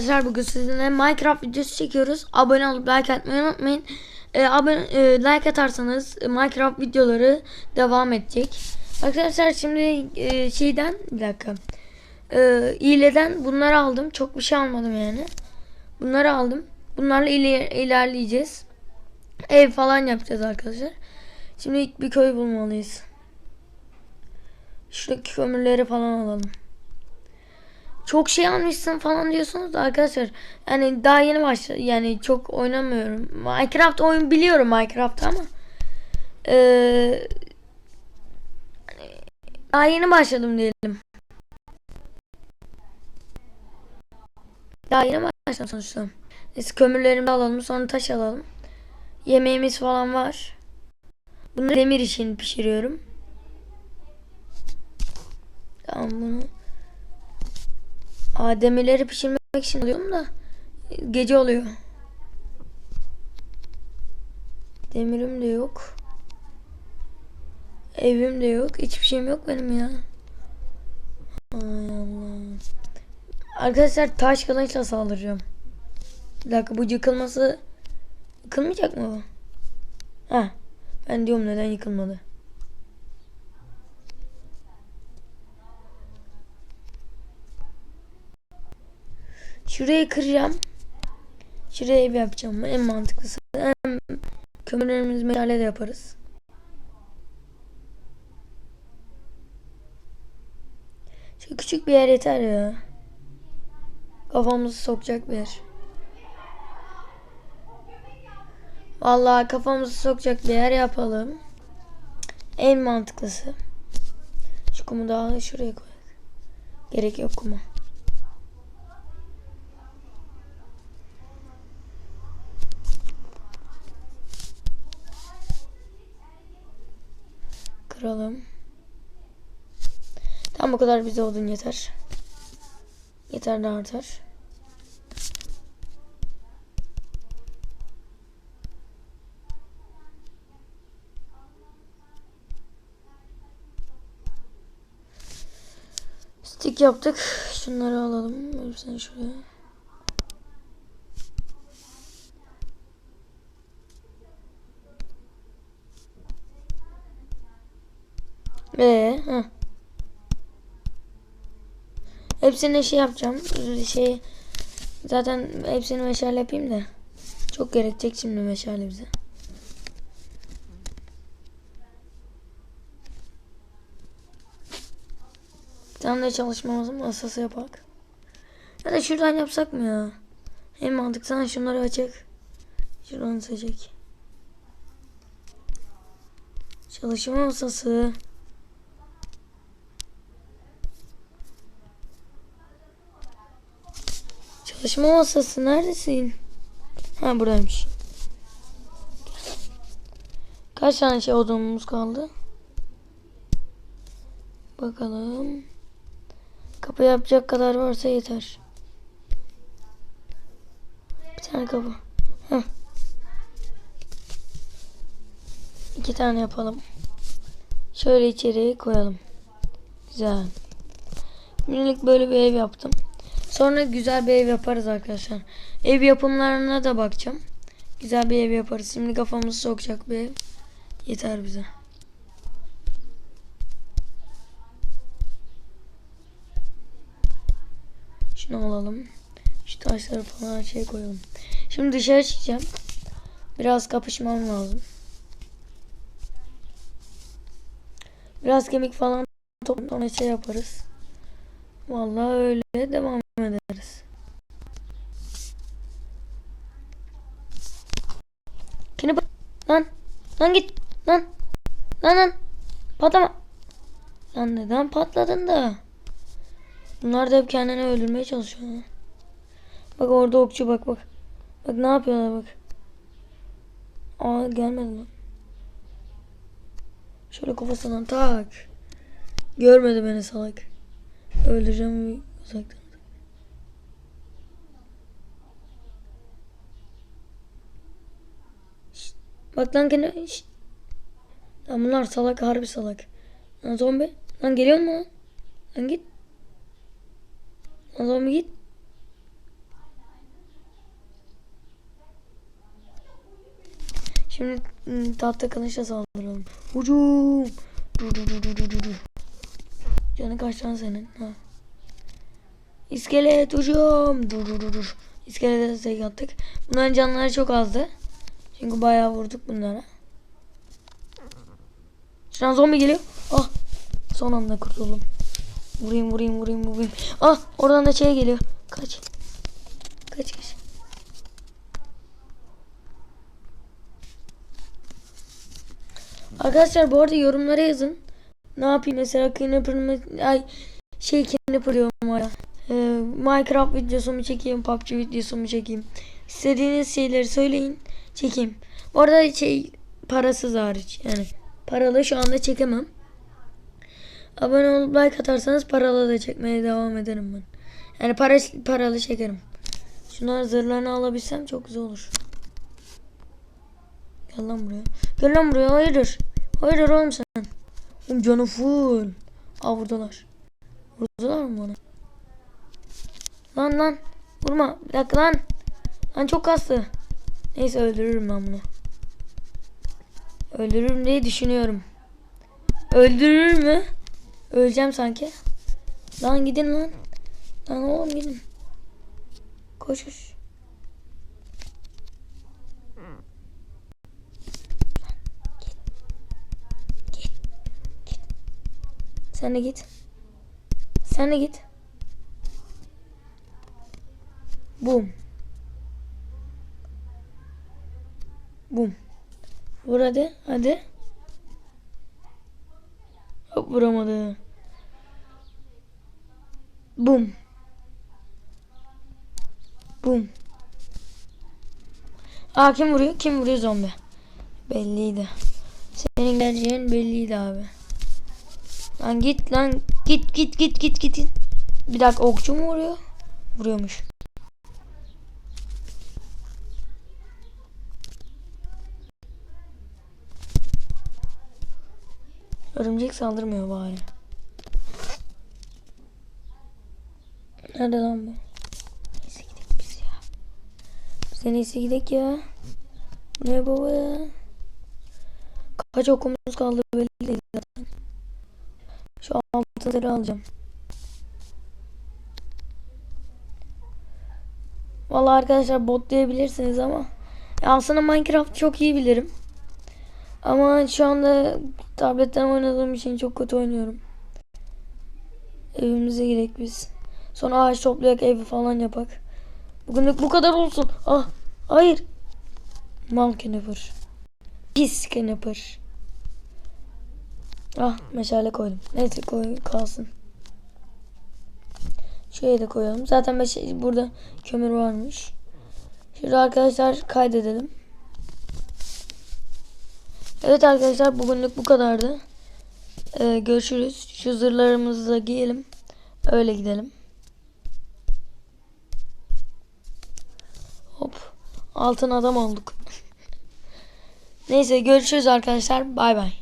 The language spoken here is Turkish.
arkadaşlar bugün sizinle Minecraft videosu çekiyoruz. Abone olup like atmayı unutmayın. Ee, abone e, like atarsanız e, Minecraft videoları devam edecek. Arkadaşlar şimdi e, şeyden bir dakika. E, hileden bunları aldım. Çok bir şey almadım yani. Bunları aldım. Bunlarla iler- ilerleyeceğiz. Ev falan yapacağız arkadaşlar. Şimdi ilk bir köy bulmalıyız. Şuradaki kömürleri falan alalım çok şey almışsın falan diyorsunuz da arkadaşlar yani daha yeni başladım yani çok oynamıyorum. Minecraft oyun biliyorum Minecraft ama ee, daha yeni başladım diyelim. Daha yeni başladım sonuçta. Neyse kömürlerimi alalım sonra taş alalım. Yemeğimiz falan var. Bunu demir için pişiriyorum. Tamam bunu Aa, demirleri pişirmek için alıyorum da gece oluyor. Demirim de yok. Evim de yok. Hiçbir şeyim yok benim ya. Ay Allah. Arkadaşlar taş kılıçla saldıracağım. Bir dakika bu yıkılması yıkılmayacak mı bu? Ha. Ben diyorum neden yıkılmadı. Şurayı kıracağım. Şuraya ev yapacağım. En mantıklısı. Hem kömürlerimizi meşale de yaparız. Şu küçük bir yer yeter ya. Kafamızı sokacak bir yer. Vallahi kafamızı sokacak bir yer yapalım. En mantıklısı. Şu kumu da şuraya koyalım. Gerek yok kuma. Tam bu kadar bize odun yeter. Yeter de artar. Stick yaptık. Şunları alalım. Sen şuraya. Ee, heh. Hepsini şey yapacağım. Şey zaten hepsini meşale yapayım da. Çok gerekecek şimdi meşale bize. Tane de çalışmamızın masası yapak. Ya da şuradan yapsak mı ya? En mantıklı şunları açık. Şuradan seçecek. Çalışma masası. Çalışma masası neredesin? Ha buradaymış. Kaç tane şey odamız kaldı? Bakalım. Kapı yapacak kadar varsa yeter. Bir tane kapı. Heh. İki tane yapalım. Şöyle içeriye koyalım. Güzel. Şimdilik böyle bir ev yaptım. Sonra güzel bir ev yaparız arkadaşlar. Ev yapımlarına da bakacağım. Güzel bir ev yaparız. Şimdi kafamızı sokacak bir ev. Yeter bize. Şunu alalım. Şu taşları falan şey koyalım. Şimdi dışarı çıkacağım. Biraz kapışmam lazım. Biraz kemik falan toplamaya şey yaparız. Vallahi öyle devam ederiz. Kini lan. Lan git. Lan. Lan lan. Patlama. Lan neden patladın da? Bunlar da hep kendini öldürmeye çalışıyor. Bak orada okçu bak bak. Bak ne yapıyorlar bak. Aa gelmedi lan. Şöyle kafasından tak. Görmedi beni salak. Öldüreceğim uzaktan Bak lan gene. Lan bunlar salak harbi salak. Lan zombi. Lan geliyor mu? Lan git. Lan zombi git. Şimdi hmm, tahta kılıçla saldıralım. Hücum. Dur dur dur dur dur dur. Canı kaç lan senin? Ha. İskelet hücum. Dur dur dur dur. İskelete tek attık. Bunların canları çok azdı. Çünkü bayağı vurduk bunlara. Şu an zombi geliyor. Ah. Son anda kurtuldum. Vurayım vurayım vurayım vurayım. Ah oradan da şey geliyor. Kaç. Kaç kaç. Arkadaşlar bu arada yorumlara yazın. Ne yapayım mesela mı? Ay şey Kingdom diyorum. Ee, Minecraft videosu mu çekeyim, PUBG videosu mu çekeyim? İstediğiniz şeyleri söyleyin, çekeyim. Bu arada şey parasız hariç yani paralı şu anda çekemem. Abone olup like atarsanız paralı da çekmeye devam ederim ben. Yani para, paralı çekerim. Şunların zırhlarını alabilsem çok güzel olur. Gel lan buraya. Gel lan buraya. Hayırdır? Hayırdır oğlum sen? Oğlum canı full. Aa vurdular. Vurdular mı onu? Lan lan. Vurma. Bir dakika lan. Lan çok kastı. Neyse öldürürüm ben bunu. Öldürürüm diye düşünüyorum. Öldürür mü? Öleceğim sanki. Lan gidin lan. Lan oğlum gidin. Koş koş. Sen de git. Sen de git. Bum. Bum. Vur hadi. Hadi. Hop vuramadı. Bum. Bum. Aa kim vuruyor? Kim vuruyor zombi? Belliydi. Senin geleceğin belliydi abi. Lan git lan. Git git git git git. Bir dakika okçu mu vuruyor? Vuruyormuş. Örümcek saldırmıyor bari. Nerede lan bu? Neyse gidelim biz ya. Biz iyisi gidelim ya. Ne baba ya? Kaç okumuz kaldı belli değil zaten. Şu altınları alacağım. Vallahi arkadaşlar bot diyebilirsiniz ama ya aslında Minecraft çok iyi bilirim. Ama şu anda tabletten oynadığım için çok kötü oynuyorum. Evimize gidelim biz. Sonra ağaç toplayak evi falan yapak. Bugünlük bu kadar olsun. Ah hayır. Mal kenepır. Pis kenepır. Ah meşale koydum. Neyse koy kalsın. Şuraya da koyalım. Zaten meşale, burada kömür varmış. Şurada arkadaşlar kaydedelim. Evet arkadaşlar bugünlük bu kadardı. Ee, görüşürüz. Şu zırhlarımızı da giyelim. Öyle gidelim. Hop. Altın adam olduk. Neyse görüşürüz arkadaşlar. Bay bay.